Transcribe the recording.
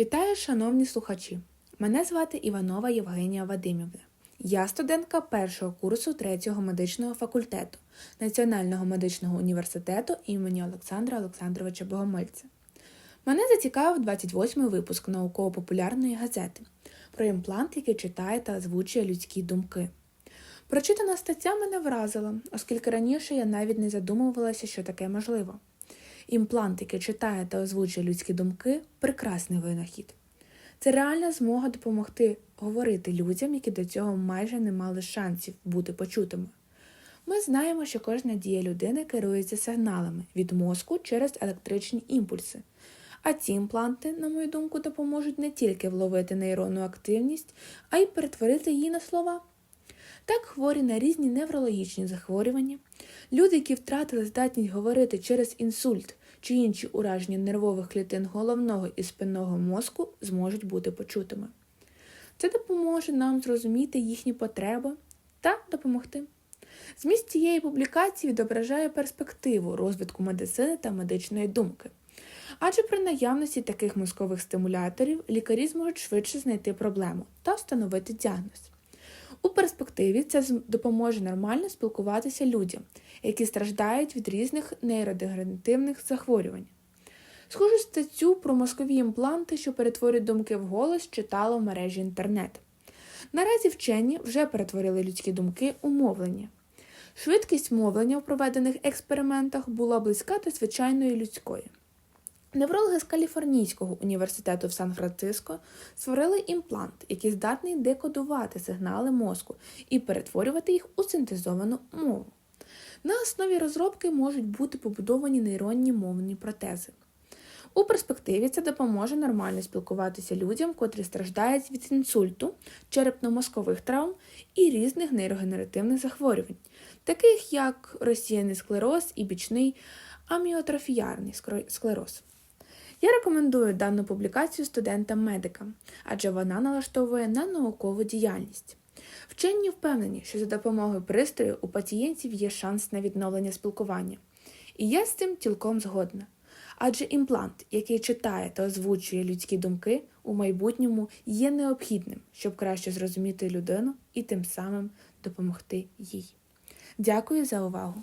Вітаю, шановні слухачі! Мене звати Іванова Євгенія Вадимівна. Я студентка першого курсу третього медичного факультету Національного медичного університету імені Олександра Олександровича Богомольця. Мене зацікавив 28-й випуск науково-популярної газети про імплант, який читає та озвучує людські думки. Прочитана стаття мене вразила, оскільки раніше я навіть не задумувалася, що таке можливо. Імплант, який читає та озвучує людські думки прекрасний винахід. Це реальна змога допомогти говорити людям, які до цього майже не мали шансів бути почутими. Ми знаємо, що кожна дія людини керується сигналами від мозку через електричні імпульси. А ці імпланти, на мою думку, допоможуть не тільки вловити нейронну активність, а й перетворити її на слова. Так хворі на різні неврологічні захворювання, люди, які втратили здатність говорити через інсульт чи інші ураження нервових клітин головного і спинного мозку, зможуть бути почутими. Це допоможе нам зрозуміти їхні потреби та допомогти. Зміст цієї публікації відображає перспективу розвитку медицини та медичної думки. Адже при наявності таких мозкових стимуляторів лікарі зможуть швидше знайти проблему та встановити діагноз. У перспективі це допоможе нормально спілкуватися людям, які страждають від різних нейродегенеративних захворювань. Схожу статтю про мозкові імпланти, що перетворюють думки в голос, читала в мережі інтернет. Наразі вчені вже перетворили людські думки у мовлення. Швидкість мовлення в проведених експериментах була близька до звичайної людської. Неврологи з Каліфорнійського університету в Сан-Франциско створили імплант, який здатний декодувати сигнали мозку і перетворювати їх у синтезовану мову. На основі розробки можуть бути побудовані нейронні мовні протези. У перспективі це допоможе нормально спілкуватися людям, котрі страждають від інсульту, черепно-мозкових травм і різних нейрогенеративних захворювань, таких як розсіяний склероз і бічний аміотрофіярний склероз. Я рекомендую дану публікацію студентам-медикам, адже вона налаштовує на наукову діяльність. Вчені впевнені, що за допомогою пристрою у пацієнтів є шанс на відновлення спілкування. І я з цим цілком згодна. Адже імплант, який читає та озвучує людські думки, у майбутньому є необхідним, щоб краще зрозуміти людину і тим самим допомогти їй. Дякую за увагу!